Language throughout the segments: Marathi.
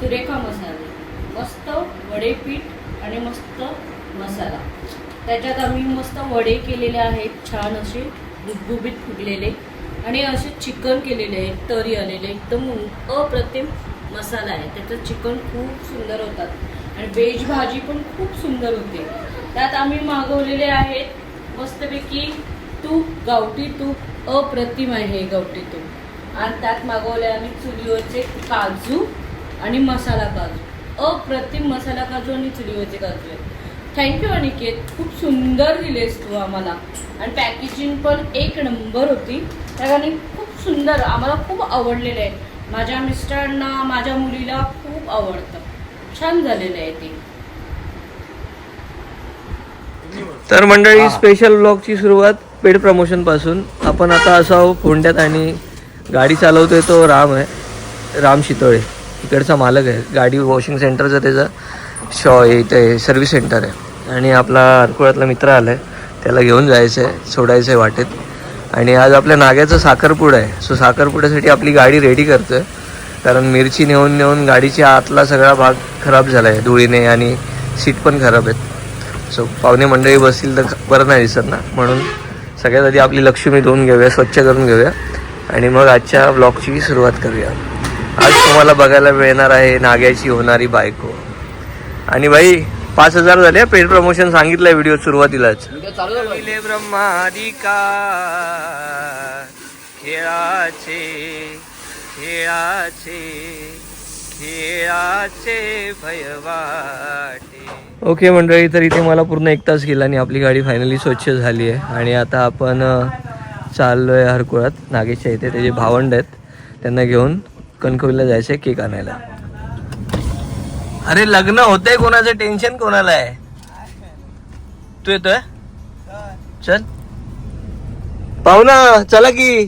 सुरेखा मसाले. मस्त वडेपीठ आणि मस्त मसाला. त्याच्यात आम्ही मस्त वडे केलेले आहेत छान असे गुबगुबीत फुगलेले. आणि असे चिकन केलेले आहेत तरी आलेले. एकदम अप्रतिम मसाला आहे. त्याचं चिकन खूप सुंदर होतात. आणि वेज भाजी पण खूप सुंदर होते. त्यात आम्ही मागवलेले आहेत मस्तपैकी तूप गावठी तूप. अप्रतिम आहे गावठी तूप. आणि त्यात मागवले आम्ही चुलीवरचे काजू आणि मसाला काजू. अप्रतिम मसाला काजू आणि चुलीवरचे काजू आहे थँक्यू अनिकेत. खूप सुंदर दिलेस तू आम्हाला. आणि पॅकेजिंग पण एक नंबर होती. त्या कारणी खूप सुंदर आम्हाला खूप आवडलेलं आहे माझ्या मिस्टरांना माझ्या मुलीला खूप आवडतं. छान झालेलं आहे ते. तर मंडळी स्पेशल ब्लॉगची सुरुवात पेड प्रमोशनपासून. आपण आता असं आहोत फोंड्यात आणि गाडी चालवतोय तो राम आहे राम शितोळे. इकडचा मालक आहे. गाडी वॉशिंग सेंटरचं त्याचं शॉ इथे सर्व्हिस सेंटर आहे. आणि आपला अरकुळातला मित्र आला आहे त्याला घेऊन जायचं आहे सोडायचं आहे वाटेत. आणि आज आपल्या नाग्याचं साखरपुडा आहे. सो साखरपुड्यासाठी आपली गाडी रेडी करतोय. कारण मिरची नेऊन नेऊन गाडीच्या आतला सगळा भाग खराब झाला आहे धुळीने आणि सीट पण खराब आहेत. सो पाहुणे मंडळी बसतील तर बरं नाही दिसत ना. म्हणून सगळ्यात आधी आपली लक्ष्मी धुवून घेऊया स्वच्छ करून घेऊया. आणि मग आजच्या ब्लॉगची सुरुवात करूया. आज तुम्हाला बघायला मिळणार आहे नाग्याची होणारी बायको. आणि भाई पाच हजार झाले पेड प्रमोशन सांगितलंय व्हिडिओ सुरुवातीलाच. ब्रह्मादिका खेळाचे खेळाचे खेळाचे ओके मंडळी तर इथे मला पूर्ण एक तास गेला आणि आपली गाडी फायनली स्वच्छ झाली आहे. आणि आता आपण अ, चाललोय हरकुळात. नागेशच्या इथे त्याचे भावंड आहेत त्यांना घेऊन कणकवलीला जायचं आहे केक आणायला. अरे लग्न होतंय कोणाचं? टेन्शन कोणाला आहे? तू येतोय? चल. पाहुणा चला की.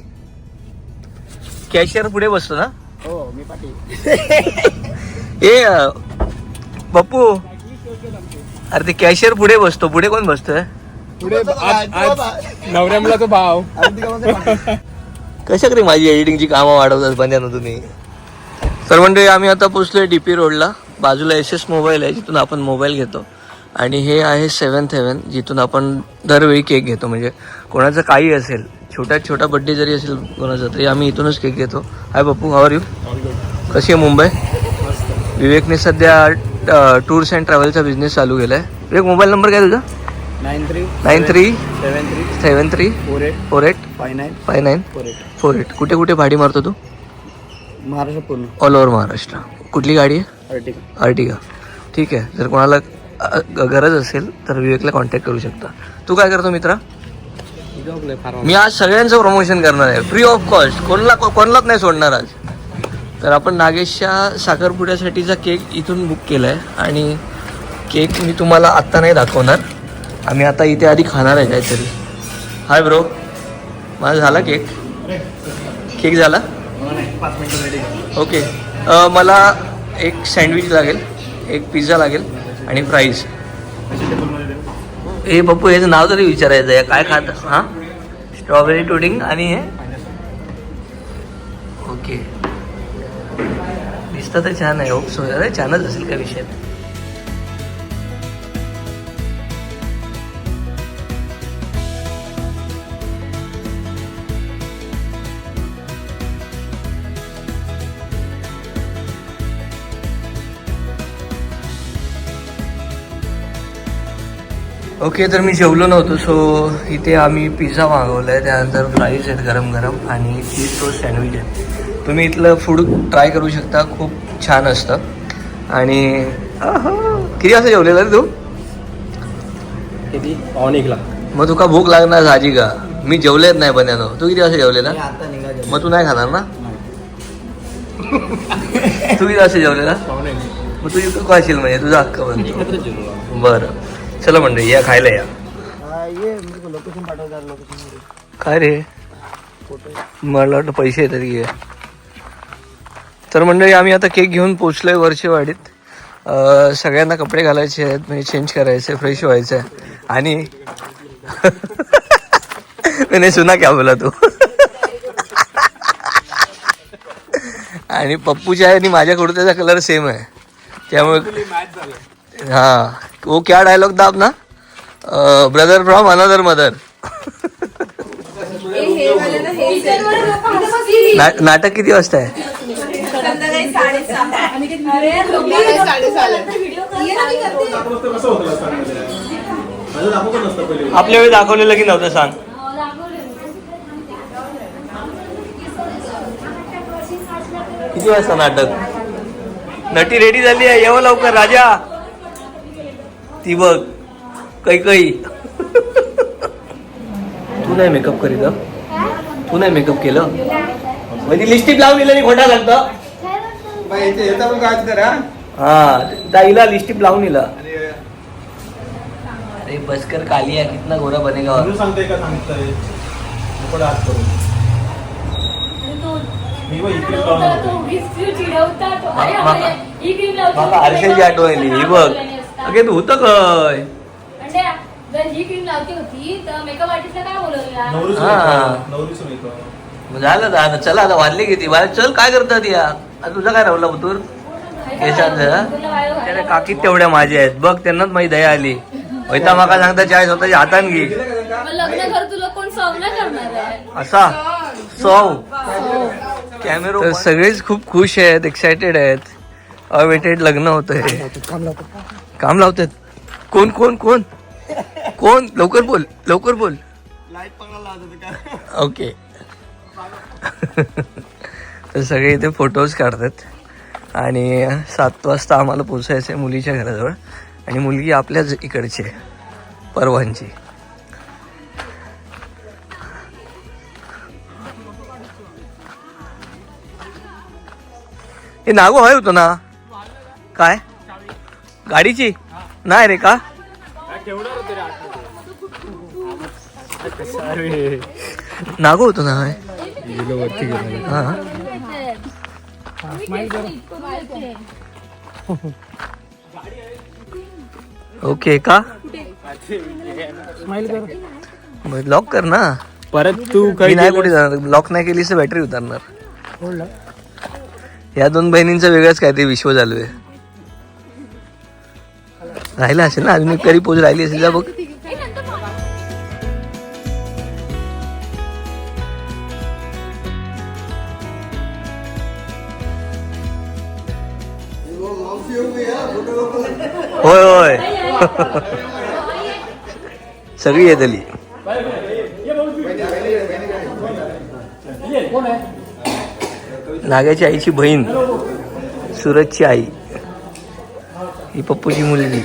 कॅशियर पुढे बसतो ना? हो मी ए पप्पू. अरे ते कॅशियर पुढे बसतो. पुढे कोण बसतोय? पुढे नवऱ्यामला तो भाव. कशा तरी माझी एडिटिंगची कामं वाढवतात बंद्यानं तुम्ही? तर म्हणजे आम्ही आता पोचलोय डी पी रोडला बाजूला एस एस मोबाईल आहे जिथून आपण मोबाईल घेतो. आणि हे आहे सेवन्थ हेवन जिथून आपण दरवेळी केक घेतो. म्हणजे कोणाचं काही असेल छोट्यात छोटा बड्डे जरी असेल कोणाचा तरी आम्ही इथूनच केक घेतो. हाय पप्पू हवर यू कशी आहे मुंबई? विवेकने सध्या टूर्स अँड ट्रॅव्हलचा बिझनेस चालू केला आहे विवेक मोबाईल नंबर काय तुझा? Nine three nine three seven three seven three four eight four eight five nine five nine four eight four eight. कुठे कुठे भाडी मारतो तू? महाराष्ट्र पूर्ण. All over Maharashtra. कुठली गाडी आहे? अर्टिका अर्टिगा ठीक आहे. जर कोणाला अ, ग- गरज असेल तर विवेकला कॉन्टॅक्ट करू शकता. तू काय करतो मित्रा? मी आज सगळ्यांचं प्रमोशन करणार आहे. फ्री ऑफ कॉस्ट कोणाला कोणालाच नाही सोडणार आज. तर आपण नागेशच्या साखरपुड्यासाठीचा केक इथून बुक केला आहे आणि केक मी तुम्हाला आत्ता नाही दाखवणार. आम्ही आता इथे आधी खाणार आहे काहीतरी. Hi bro. माझा झाला केक? केक झाला? ओके. मला एक सँडविच लागेल एक पिझ्झा लागेल आणि फ्राईज हे पप्पू याचं नाव तरी विचारायचं आहे. काय खात हां? स्ट्रॉबेरी टुडिंग आणि हे? ओके. दिसतं तर छान आहे. होप सो अरे छानच असेल काय विषय? ओके तर मी जेवलो नव्हतो सो इथे आम्ही पिझ्झा मागवला आहे त्यानंतर फ्राईज आहेत गरम गरम आणि चीज टोस्ट सँडविच आहे तुम्ही इथलं फूड ट्राय करू शकता खूप छान असतं. आणि किती वाजता जेवलेला रे तू? किती? पाऊन एकला. मग तुका भूक लागणार साजी का? मी जेवलेच नाही बन्यानो. तू किती वाजता जेवलेला? मग तू नाही खाणार ना? तू किती वाजता जेवलेला? मग तू इथं खाशील म्हणजे तुझा हक्क बनतो. बरं. चला मंडळी या खायला या. लोकेशन पाठवतात लोकेशन काय रे? मला वाटतं पैसे येतात की. तर मंडळी आम्ही आता केक घेऊन पोचलोय वर्षेवाडीत सगळ्यांना कपडे घालायचे आहेत म्हणजे चेंज करायचे फ्रेश व्हायचं आहे आणि मैंने सुना क्या बोला तू? आणि पप्पूच्या आणि माझ्या कुर्त्याचा कलर सेम आहे. त्यामुळे हा. वो क्या डायलॉग दाब ना ब्रदर फ्रॉम अनदर मदर नाटक किती वाजता आहे आपल्या वेळी दाखवलेलं की नव्हतं सांग. किती वाजता नाटक? नटी रेडी झाली आहे. येऊ लवकर राजा. ती बघ. कै कै. तू नाही मेकअप करीत? तू नाही मेकअप केलं? म्हणजे लिस्टिप लावून दिलं खोटा सांगतं हा? ताईला लिस्टिप लावून दिला. अरे बसकर कालिया कितना गोरा बनेगा. सांगते का सांगताय? मला आरशाची आठवण आली ही बघ. अगे तू होतं काय? जर ही क्रीम लावती होती तर मेकअप आर्टिस्टला काय बोलवूया नवरी हा. नवरी सुनीता मग झालं तर आता चला आता वाजली किती? बाहेर चल काय करतात या? आता तुझा काय राहुला बुतूर केसांचं त्याला काकीत तेवढ्या माझ्या आहेत. बघ त्यांनाच माझी दया आली. वैता माका सांगता चाय स्वतःच्या हातान घे. मग लग्न कर तुला कोण सॉल्व नाही करणार आहे? असा? सौ कॅमेरा सगळेच खूप खुश आहेत एक्सायटेड आहेत. अवेटेड लग्न होत आहे काम लावतात. कोण कोण कोण? कोण? लवकर बोल लवकर बोल. ओके तर सगळे इथे फोटोज काढतात. आणि सात वाजता आम्हाला पोचायचं आहे मुलीच्या घराजवळ. आणि मुलगी आपल्याच इकडची आहे परवांची हे नागो हय होतो ना? काय? गाडीची? नाही रे का? नागो होतो ना हा. ओके का? लॉक कर ना. परत तू मी नाही कुठे जाणार. लॉक नाही केलीस तर बॅटरी उतरणार. या दोन बहिणींचं वेगळंच काहीतरी विश्व चालू आहे. राहिला असेल ना अजून एक करी पोच राहिली असेल जा बघ. होय होय. सगळी येतली नागाची आईची बहीण सूरजची आई. ही पप्पूची मुलगी.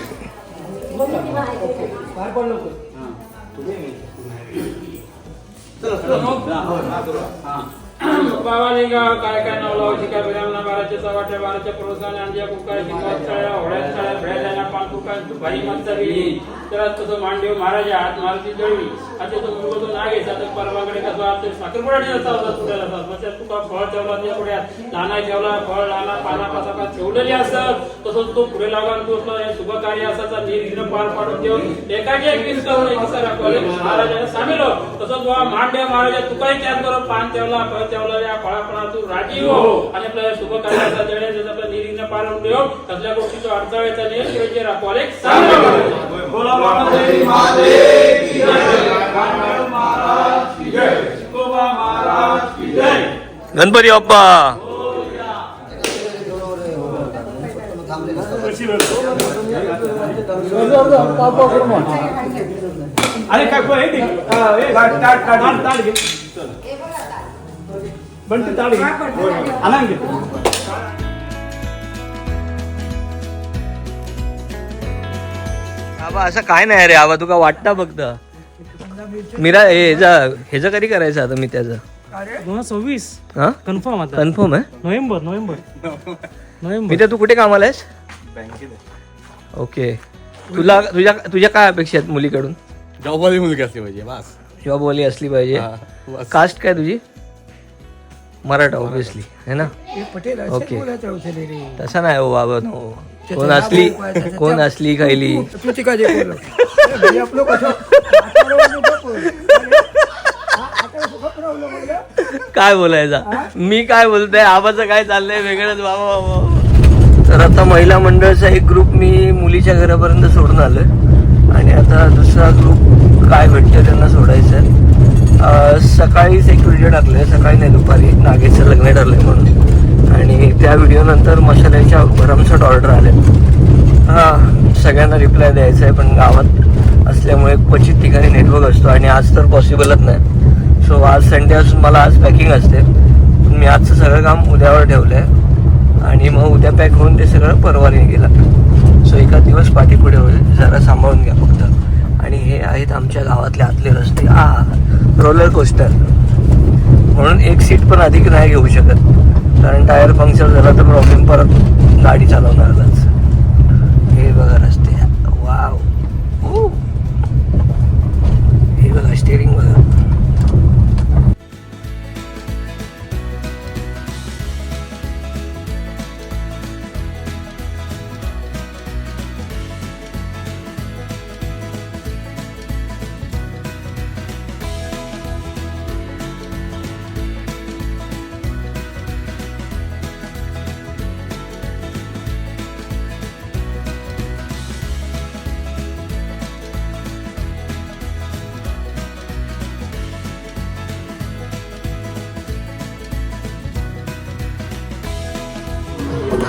बाबालिंगा काय काय नावला शिका बिरामना बाराच्या सवाट्या बाराच्या प्रोत्साहन अंजिया कुकार शिकवत चळ्या होड्यात चळ्या भेळ्या पान तर तसं मांडदेव महाराजा आत मारुती जळवी. आता तो मुलगा तो नाग आहे तर परवाकडे कसं आता साखरपुडा नसता होता तुला मग त्यात तुका फळ ठेवला त्या पुढे नाना ठेवला फळ नाना पाना पाचा ठेवलेली असतात तसंच तो पुढे लागून तो असला शुभ कार्य असाचा निर्विघ्न पार पाडून देऊन एकाची एक वीस करून एक कसा महाराजाने सामील हो तसंच बाबा मांड्या महाराजा तुकाही त्यात बरोबर पान ठेवला फळ ठेवला या फळापणा तू राजी हो. आणि आपल्या शुभ कार्याचा देणे जसं आपल्या निर्विघ्न पार पाडून देऊ कसल्या गोष्टीचा अडथळ्याचा नियम शिवायचे राखवाले सामील बोला महादेव महादेव की जय. गाणगापूर महाराज की जय. तुकोबा महाराज की जय गणपती बाप्पा अरे काय बंटी ताट घे. आला आबा असं काय नाही रे आबा तुका वाटतं फक्त. मीरा ह्याचा ह्याचं कधी करायचं आता मी त्याचं? दोन हजार सव्वीस. हा? कन्फर्म आता. कन्फर्म आहे? November November. नोव्हेंबर. मी तर तू कुठे कामाला आहेस? ओके. तुला तुझ्या तुझ्या काय अपेक्षा आहेत मुलीकडून? जॉबवाली मुलगी असली पाहिजे बस. जॉबवाली असली पाहिजे. कास्ट काय तुझी? मराठा ऑब्विसली है ना? ओके तसा नाही हो बाबा नो. कोण असली कोण असली खायली काय बोलायचा? मी काय बोलतोय? आबाचं काय चाललंय? वेगळंच बाबा बाबा. तर आता महिला मंडळाचा एक ग्रुप मी मुलीच्या घरापर्यंत सोडून आलोय. आणि आता दुसरा ग्रुप काय भेटतो त्यांना सोडायचं आहे सकाळीच एक व्हिडिओ आहे सकाळी नाही दुपारी नागेचं लग्न ठरलं आहे म्हणून. आणि त्या व्हिडिओनंतर मशाल्याच्या मसाल्याच्या भरमसाठ ऑर्डर आले हां सगळ्यांना रिप्लाय द्यायचा आहे पण गावात असल्यामुळे क्वचित ठिकाणी नेटवर्क असतो आणि आज तर पॉसिबलच नाही. सो आज संडे असून मला आज पॅकिंग असते. पण मी आजचं सगळं काम उद्यावर ठेवलं आहे आणि मग उद्या पॅक होऊन ते सगळं परवाने गेला सो एका दिवस पाठीपुढे होईल. जरा सांभाळून घ्या फक्त. आणि हे आहेत आमच्या गावातले आतले रस्ते. आ रोलर कोस्टर म्हणून एक सीट पण अधिक नाही घेऊ शकत. कारण टायर पंक्चर झाला तर प्रॉब्लेम परत गाडी चालवणारच. हे बघा रस्ते. वाव हे बघा स्टेरिंग बघा.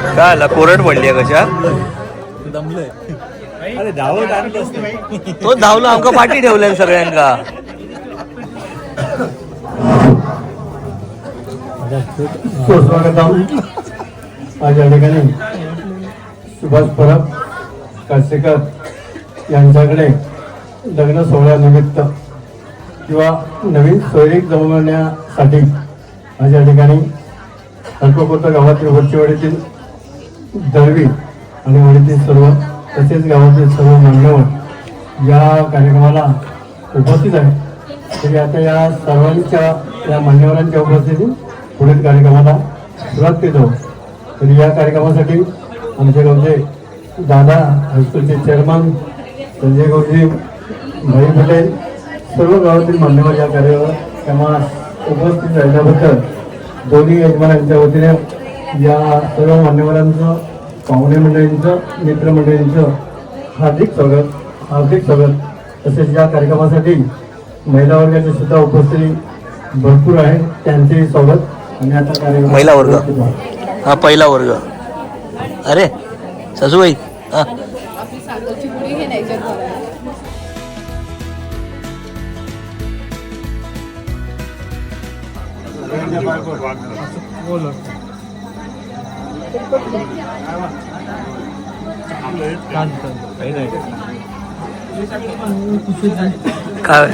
काय आला कोरड पडली आहे कशा? तो धावला आमका पाठी ठेवल्या सगळ्यांका. सुस्वागतम आज या ठिकाणी सुभाष परब कासेकर यांच्याकडे लग्न सोहळ्यानिमित्त किंवा नवीन सोयरीक जमवण्यासाठी आज या ठिकाणी अल्पकोट गावातील वरचीवाडीतील दळवी आणि वडीतील सर्व तसेच गावातील सर्व मान्यवर या कार्यक्रमाला उपस्थित आहे तरी आता या सर्वांच्या या मान्यवरांच्या उपस्थितीत पुढील कार्यक्रमाला सुरुवात केलो तरी या कार्यक्रमासाठी आमचे गावचे दादा हायस्कूलचे चेअरमन संजय गौजी भाई पटेल सर्व गावातील मान्यवर या कार्यक्रमात उपस्थित राहिल्याबद्दल दोन्ही यजमानांच्या वतीने या सर्व मान्यवरांचं पाहुणे मंडळींचं मित्रमंडळींचं हार्दिक स्वागत हार्दिक स्वागत. तसेच या कार्यक्रमासाठी महिला वर्गाची सुद्धा उपस्थिती भरपूर आहे. त्यांचेही स्वागत. आणि आता कार्यक्रम महिला वर्ग. हा पहिला वर्ग. अरे सासूबाई हा. काय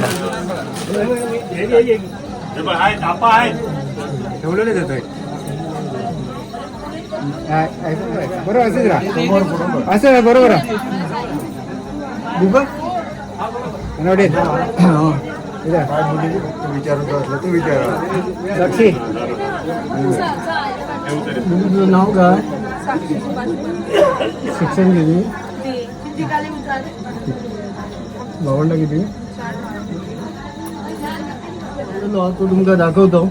ठेवलेले देतोय बरोबर असंच राहा असं आहे, बरोबर आहे. बुबा? नवडे. इथं. साक्षी तुझं नाव काय? शिक्षण किती? भावंडा किती? तो तुमका दाखवतो.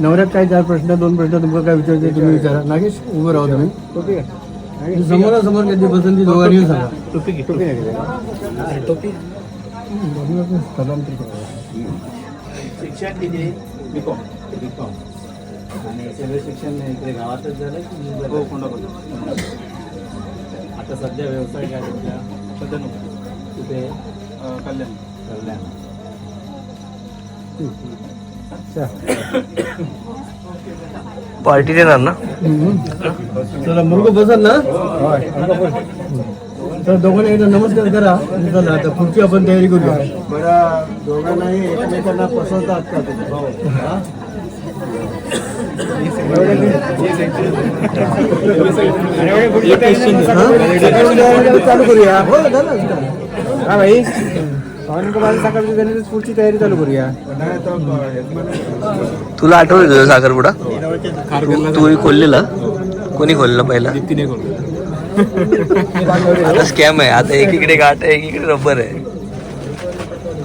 नवऱ्यात काय चार प्रश्न दोन प्रश्न तुमका काय विचारते तुम्ही विचारा. नागेश उभं राहा तुम्ही. टोपी आहे. समोरासमोर कधी पसंती दोघांनी सांगा. टोपी. टोपी स्थलांतरित. करा. शिक्षण किती? बीकॉम बीकॉम आणि सगळं शिक्षण इकडे गावातच झालं की? हो कोंडापूर आता सध्या व्यवसाय काय तुमच्या? सध्या कुठे? कल्याण. कल्याण. पार्टी देणार ना? चला मुलगा बसल ना. तर दोघांना एकदा नमस्कार करा. चला आता पुढची आपण तयारी करूया. बरं दोघांनाही एकमेकांना पसंत का तुम्ही? हा? चालू करूया हो झालं हा भाई पाहुणे माझं सकाळची झाली तर पुढची तयारी चालू करूया तुला आठवत तुझा साखरपुडा? तू खोललेला? कोणी खोलला पहिला? आता स्कॅम आहे. आता एकीकडे गाठ आहे एकीकडे रबर आहे.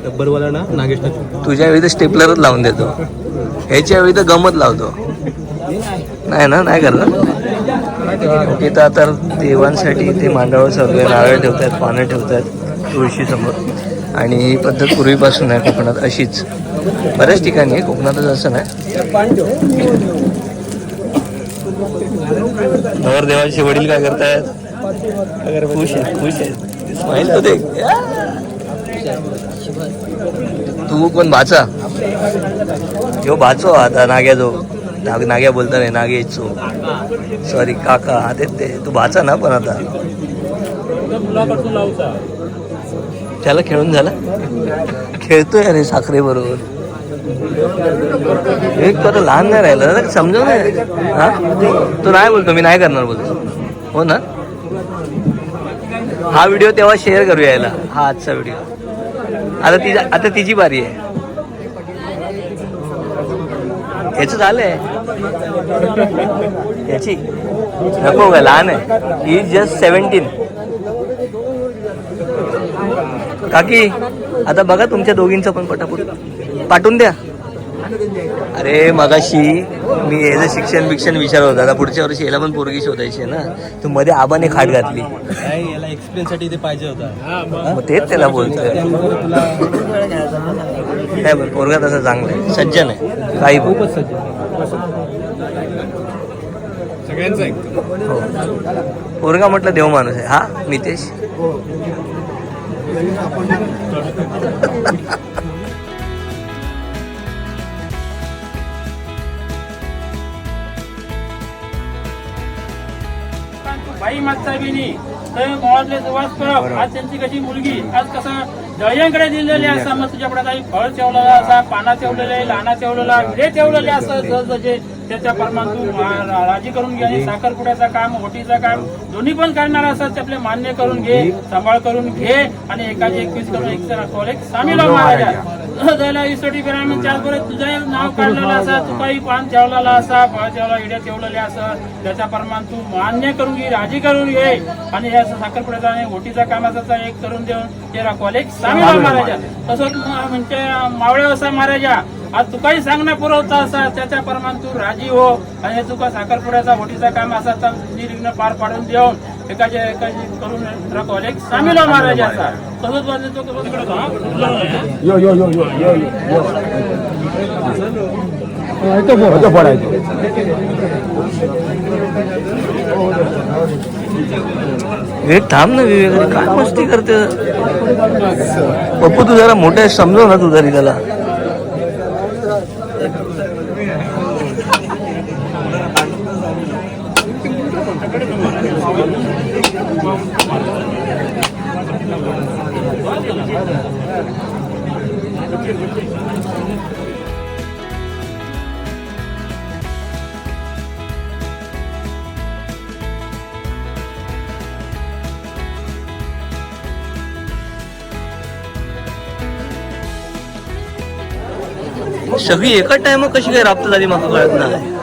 डब्बरवाला ना नागेश तुझ्या वेळी तर स्टेपलरच लावून देतो. ह्याच्या वेळी तर गमत लावतो. नाही ना नाही करणार. इथं आता देवांसाठी ते मांडावर चालू आहे नारळ ठेवतात पानं ठेवतात तुळशी समोर. आणि ही पद्धत पूर्वीपासून आहे कोकणात अशीच. बऱ्याच ठिकाणी आहे कोकणातच असं नाही. नवरदेवाचे वडील काय करतायत? खुश आहे खुश आहे स्माईल तो देख तू कोण भाचा ह्यो भाचो आता नाग्याचो नाग नाग्या बोलता नाही नागेचो सॉरी काका हा ते ते तू भाचा ना पण आता. त्याला खेळून झाला? खेळतोय अरे साखरे बरोबर. एक तर लहान नाही राहिलं. ना समजव नाही हा? तू नाही बोलतो मी नाही करणार बोलतो. हो ना? हा व्हिडिओ तेव्हा शेअर करूया याला हा आजचा व्हिडिओ. आता तिचा आता तिची बारी आहे. ह्याचं झालंय याची. नको का लहान आहे. ही जस्ट सेवन्टीन काकी आता बघा तुमच्या दोघींचं पण पटापट. पाठवून द्या. अरे मगाशी मी याचं शिक्षण बिक्षण विचारत होता आता पुढच्या वर्षी याला पण पोरगी शोधायची आहे ना तू मध्ये आबाने खाट घातली. नाही याला एक्सप्लेन साठी इथे पाहिजे होता. मग? तेच त्याला बोलतोय. काय बरं पोरगा तसा चांगला आहे. सज्जन आहे. काही बोल. खूपच सज्जन सगळ्यांचं ऐकतो हो. पोरगा म्हटलं देव माणूस आहे. हा मितेश बाई मागचा बिनी तर मोळातले सुवास परब आज त्यांची कशी मुलगी आज कसं दळ्यांकडे दिलेली असा मग तुझ्याकडे काही फळ ठेवलेला असा पाना ठेवलेले लाना ठेवलेला विडे ठेवलेले असं सहजे त्याच्या परमान तू राजी करून घे. आणि साखरपुड्याचं काम होटीचं काम दोन्ही पण करणार असं ते आपले मान्य करून घे सांभाळ करून घे. आणि एकाची एकवीस करून एक कॉलेज सामील महाराजा जायला इसोटी फिरायला त्याचबरोबर तुझं नाव काढलेलं असा तू काही पान ठेवलेला असा ठेवला इड्या ठेवलेले असं. त्याच्या प्रमाण तू मान्य करून घे राजी करून घे. आणि या साखरपुड्याचा आणि ओटीचा कामाचा एक करून देऊन ते कॉलेज सामील हो महाराजा. तसंच म्हणजे मावळे असा महाराजा. आज तुकाही सांगणं पुरवता असा त्याच्या प्रमाण तू राजी हो. आणि तुका साखरपुड्याचा ओटीचा काम असा तर निर्विघ्न पार पाडून देऊन एकाच्या एकाची करून कॉलेज सामील हो महाराजाचा तसंच तो तो तिकडे जा. यो यो यो यो यो यो. होतो पडायचो विवेक थांब ना विवेक काय मस्ती करते? पप्पू तू जरा मोठा आहे समजव ना तू तरी त्याला. सगळी एकाच टाइम कशी काय राबत झाली मला कळत नाही.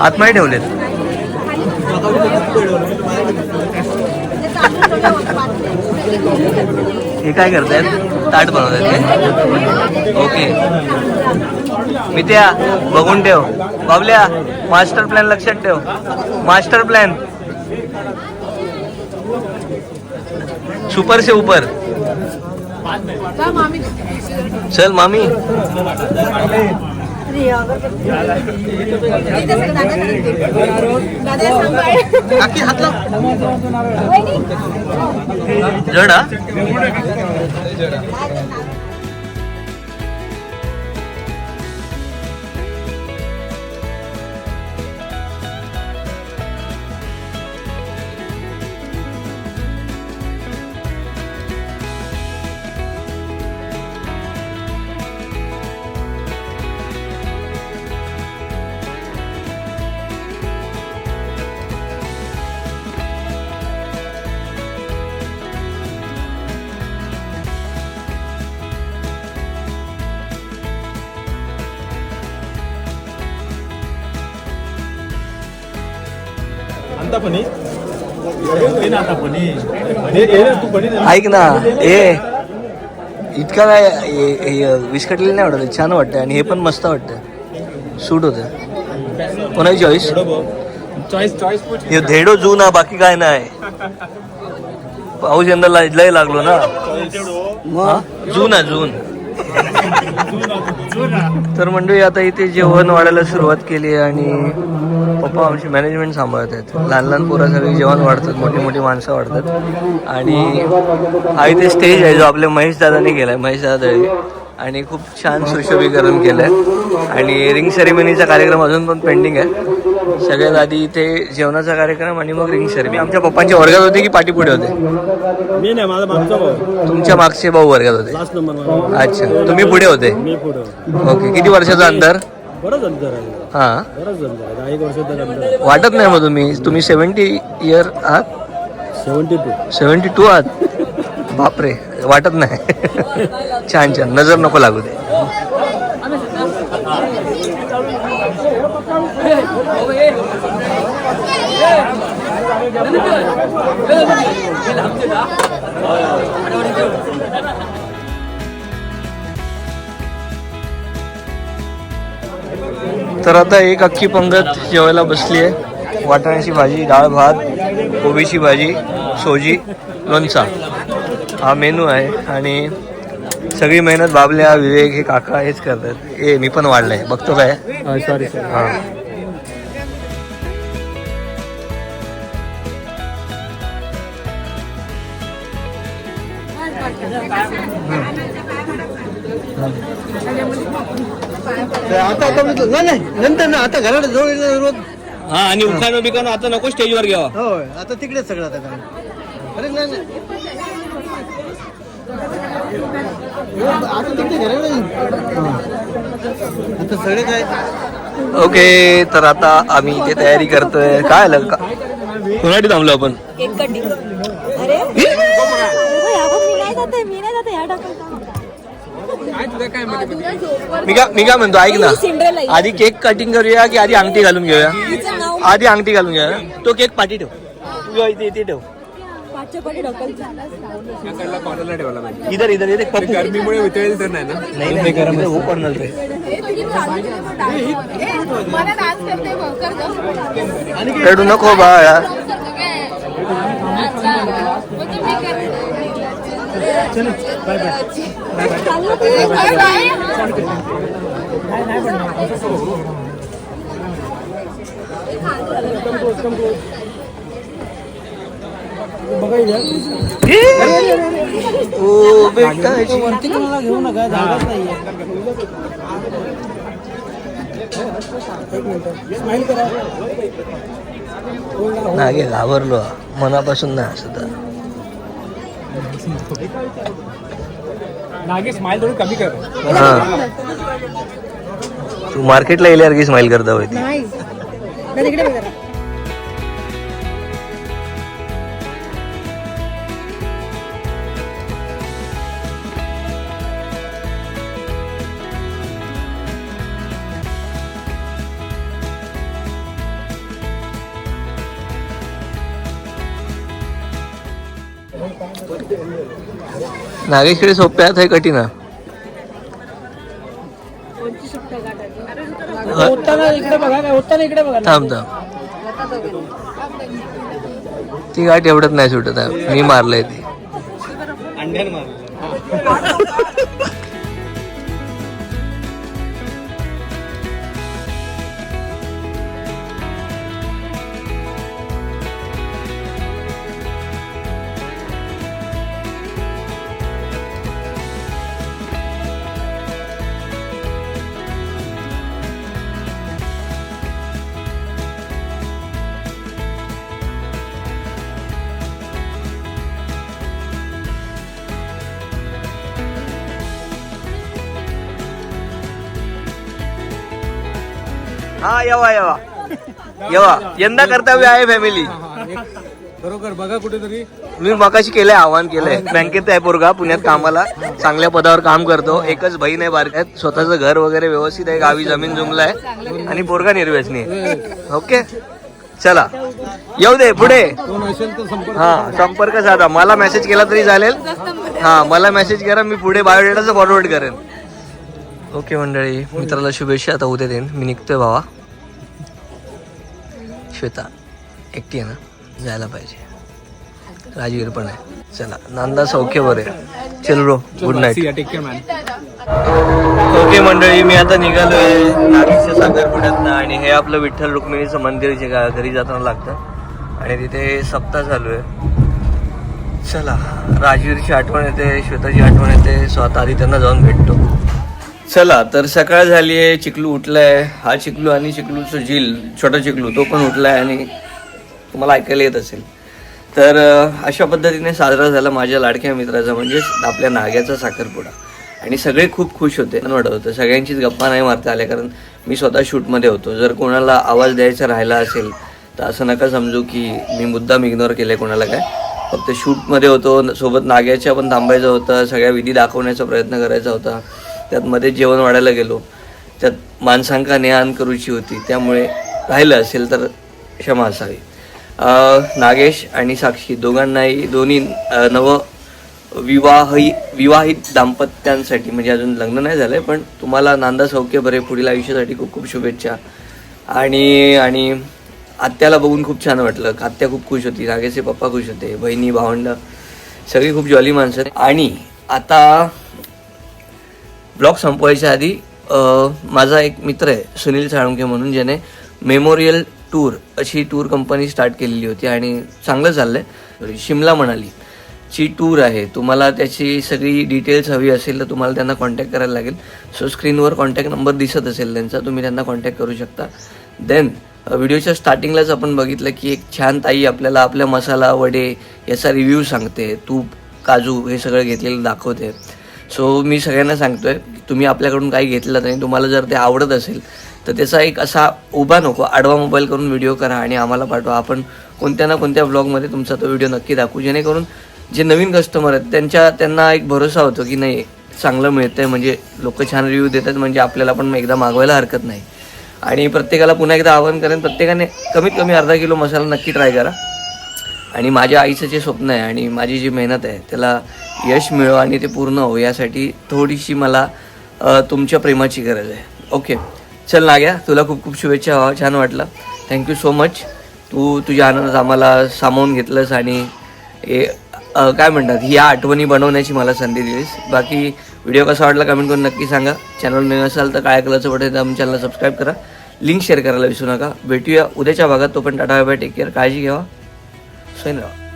आतमध्ये ठेवलेत. हे काय करतायत? ताट बनवतायत काय? ओके. मी त्या बघून ठेव. बाबल्या मास्टर प्लॅन लक्षात ठेव. मास्टर प्लॅन सुपर से ऊपर। चल मामी। काकी हात लाव। जड ऐक ना ए इतका काय विस्कटलेलं नाही वाटत छान वाटतं आणि हे पण मस्त वाटतं सूट होतं. कोणाची चॉईस चॉईस चॉईस हे धेडो जू ना बाकी काय नाही. पाऊस यंदा लय लागलो ना? जून आहे जून तर मंडळी आता इथे जेवण वाढायला सुरुवात केली आहे आणि पप्पा आमची मॅनेजमेंट सांभाळत आहेत. लहान लहान पोरं जेवण वाढतात मोठी मोठी माणसं वाढतात. आणि हा इथे स्टेज आहे जो आपल्या महेश दादाने केलाय महेश दादा आणि खूप छान सुशोभीकरण केलंय. आणि रिंग सेरेमनीचा कार्यक्रम अजून पण पेंडिंग आहे. सगळ्यात आधी इथे जेवणाचा कार्यक्रम आणि मग रिंग सेरेमनी आमच्या पप्पांच्या वर्गात होते की पाठी पुढे होते? मी नाही माझा मागचा भाऊ. तुमच्या मागचे भाऊ वर्गात होते? लास्ट नंबर अच्छा. तुम्ही पुढे होते? मी पुढं ओके. किती वर्षाचा अंतर? बरंच अंतर आहे. हा. बरंच अंतर आहे. दहा एक वर्षाचं अंतर आहे. वाटत नाही मग तुम्ही. तुम्ही सेव्हन्टी इयर आहात? सेवन्टी टू सेव्हन्टी टू आहात? बापरे. वाटत नाही. छान छान. नजर नको लागू दे. तर आता एक अख्खी पंगत जेवायला बसली आहे. वाटाण्याची भाजी डाळ भात कोबीची भाजी सोजी लोणचा. हा मेनू आहे आणि सगळी मेहनत बाबल्या विवेक हे काका हेच करतात. ए मी पण वाढलंय. बघतो काय? सॉरी सॉरी हा नंतर ना आता घराला जवळ रोज हा आणि उखाणं बिकाणं आता नको स्टेजवर घ्यावा होय आता तिकडेच सगळं आता काम. अरे नाही नाही. आता तिकडे घराकडे आता सगळे काय ओके तर आता आम्ही इथे तयारी करतोय काय आलं का कोणासाठी थांबलो आपण केक कटिंग अरे मी नाही जाते मी नाही मी का मी काय म्हणतो ऐक ना. आधी केक कटिंग करूया की आधी अंगठी घालून घेऊया? आधी अंगठी घालून घेऊया. तो केक पाठी ठेव. तू इथे इथे ठेव. इधर इधर इधर. पप्पू गरमीमुळे उतरेल तर नाही ना? नाही नाही गरम हो पडणार ते. रडू नको बाळा ओ बेटा वरती कोणाला घेऊ नका जागाच नाहीये. नागे घाबरलो. मनापासून नाही असत नागे स्माइल थोडी कमी कर. हा. तू मार्केटला गेल्यासारखी स्माइल करता होती हे. उत्ताना इकडे बघा काय उत्ताना इकडे बघा थांब थांब. ती गाठ एवढत नाही सुटत आहे. मी मारलंय ती. हा येवा येवा. येवा. यंदा कर्तव्य आहे फॅमिली बरोबर बघा कुठेतरी. मी मगाशी केलंय आव्हान केलंय. बँकेत आहे पोरगा पुण्यात कामाला. चांगल्या पदावर काम करतो. एकच बहीण आहे बारक्यात. स्वतःचं घर वगैरे व्यवस्थित आहे. गावी जमीन जुमला आहे. आणि पोरगा निर्व्यसनी आहे. ओके? चला. येऊ दे पुढे. हा संपर्क साधा. मला मेसेज केला तरी चालेल. हा मला मेसेज करा. मी पुढे बायोडेटाचं फॉरवर्ड करेन. ओके मंडळी मित्राला शुभेच्छा. आता उद्या देईन. मी निघतोय भावा. श्वेता एकटी आहे ना? जायला पाहिजे. राजवीर पण आहे. चला नांदा सौख्य बरे. चल ब्रो गुड नाईट ओके मंडळी मी आता निघालोय नागेशच्या साखरपुड्यात आणि हे आपलं विठ्ठल रुक्मिणीचं मंदिर जे घरी जाताना लागतं. आणि तिथे सप्ताह चालू आहे. चला राजवीरची आठवण येते श्वेताची आठवण येते स्वतः आधी त्यांना जाऊन भेटतो. चला तर सकाळ झाली आहे चिकलू उठलाय. हा चिकलू आणि चिकलूचं झील छोटा चिकलू तो पण उठलाय आणि तुम्हाला ऐकायला येत असेल. तर अशा पद्धतीने साजरा झाला माझ्या लाडक्या मित्राचा म्हणजेच आपल्या नाग्याचा साखरपुडा. आणि सगळे खूप खुश होते वाटत होतं. सगळ्यांचीच गप्पा नाही मारता आल्या कारण मी स्वतः शूटमध्ये होतो. जर कोणाला आवाज द्यायचा राहिला असेल तर असं नका समजू की मी मुद्दाम इग्नोर केलं कोणाला काय. फक्त शूटमध्ये होतो सोबत नाग्याच्या पण थांबायचं होतं सगळ्या विधी दाखवण्याचा प्रयत्न करायचा होता. त्यात मध्ये जेवण वाढायला गेलो त्यात माणसांका नेहान करूची होती त्यामुळे राहिलं असेल तर क्षमा असावी. नागेश आणि साक्षी दोघांनाही दोन्ही नव विवाही विवाहित दाम्पत्यांसाठी म्हणजे अजून लग्न नाही झालं आहे पण तुम्हाला नांदा सौख्य बरे पुढील आयुष्यासाठी खूप खूप शुभेच्छा. आणि आणि आत्याला बघून खूप छान वाटलं. आत्या खूप खुश होती नागेशचे पप्पा खुश होते बहिणी भावंड सगळी खूप जॉली माणसं. आहेत. आणि आता ब्लॉग संपवायच्या आधी माझा एक मित्र आहे सुनील साळुंके म्हणून ज्याने मेमोरियल टूर अशी टूर कंपनी स्टार्ट केलेली होती आणि चांगलं चाललंय. शिमला मनाली ची टूर आहे. तुम्हाला त्याची सगळी डिटेल्स हवी असेल तर तुम्हाला त्यांना कॉन्टॅक्ट करायला लागेल. सो स्क्रीनवर कॉन्टॅक्ट नंबर दिसत असेल त्यांचा तुम्ही त्यांना कॉन्टॅक्ट करू शकता. देन व्हिडिओच्या स्टार्टिंगलाच आपण बघितलं की एक छान ताई आपल्याला आपल्या मसाला वडे याचा रिव्ह्यू सांगते. तूप काजू हे सगळं घेतलेलं दाखवते. सो मी सगळ्यांना सांगतोय तुम्ही आपल्याकडून काही घेतलं नाही तुम्हाला जर ते आवडत असेल तर त्याचा एक असा उभा नको आडवा मोबाईल करून व्हिडिओ करा आणि आम्हाला पाठवा. आपण कोणत्या ना कोणत्या ब्लॉगमध्ये तुमचा तो व्हिडिओ नक्की दाखवू. जेणेकरून जे नवीन कस्टमर आहेत त्यांच्या त्यांना एक भरोसा होतो की नाही चांगलं मिळतं आहे म्हणजे लोक छान रिव्ह्यू देतात म्हणजे आपल्याला पण एकदा मागवायला हरकत नाही. आणि प्रत्येकाला पुन्हा एकदा आवाहन करेन प्रत्येकाने कमीत कमी अर्धा किलो मसाला नक्की ट्राय करा. आणि माझ्या आईचं जे स्वप्न आहे आणि माझी जी मेहनत आहे त्याला यश मिळो आणि ते पूर्ण हो यासाठी थोडीशी मला तुमच्या प्रेमाची गरज आहे. ओके. चल नाग्या तुला खूप खूप शुभेच्छा व्हावं छान वाटलं. थँक्यू सो मच तू तुझ्या आनंदात आम्हाला सामावून घेतलंस आणि काय म्हणतात ह्या आठवणी बनवण्याची मला संधी दिलीस. बाकी व्हिडिओ कसा वाटला कमेंट करून नक्की सांगा. चॅनल नवीन असाल तर काय कलरचं बटन दाबून चॅनलला सबस्क्राईब करा. लिंक शेअर करायला विसरू नका. भेटूया उद्याच्या भागात. तो पण टाटा बाय टेक केअर काळजी घ्यावा हो. स्वयं राहा